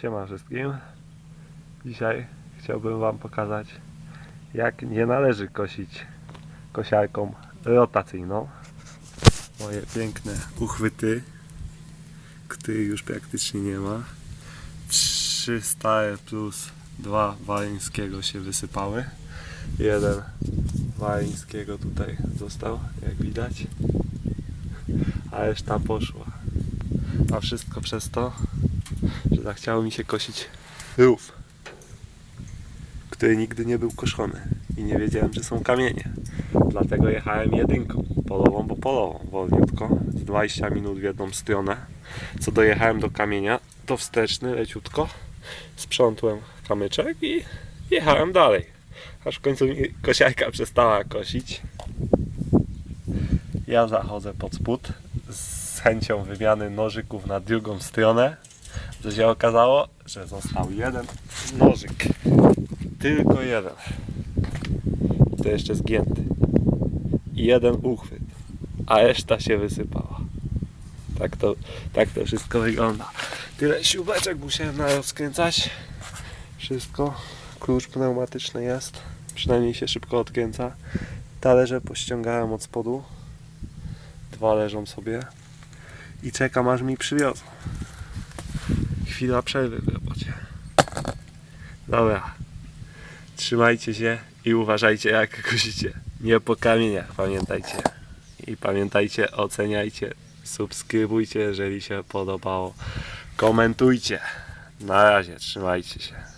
Siema wszystkim. Dzisiaj chciałbym Wam pokazać, jak nie należy kosić kosiarką rotacyjną. Moje piękne uchwyty, których już praktycznie nie ma. Trzy stare plus dwa waleńskiego się wysypały. Jeden waleńskiego tutaj został, jak widać. A reszta poszła. A wszystko przez to, że zachciało mi się kosić rów, który nigdy nie był koszony i nie wiedziałem, że są kamienie. Dlatego jechałem jedynką, polową, bo polową, wolniutko, z 20 minut w jedną stronę. Co dojechałem do kamienia, to wsteczny, leciutko, sprzątłem kamyczek i jechałem dalej. Aż w końcu mi kosiarka przestała kosić. Ja zachodzę pod spód z chęcią wymiany nożyków na drugą stronę. Co się okazało, że został jeden nożyk. Tylko jeden. To jeszcze zgięty. I jeden uchwyt. A reszta się wysypała. Tak to, tak to wszystko wygląda. Tyle śrubeczek musiałem rozkręcać. Wszystko. Klucz pneumatyczny jest. Przynajmniej się szybko odkręca. Talerze pościągałem od spodu. Dwa leżą sobie. I czekam aż mi przywiozą. Chwila przerwy w robocie. Dobra. Trzymajcie się i uważajcie jak kosicie. Nie po kamieniach, pamiętajcie. I pamiętajcie, oceniajcie, subskrybujcie, jeżeli się podobało. Komentujcie. Na razie, trzymajcie się.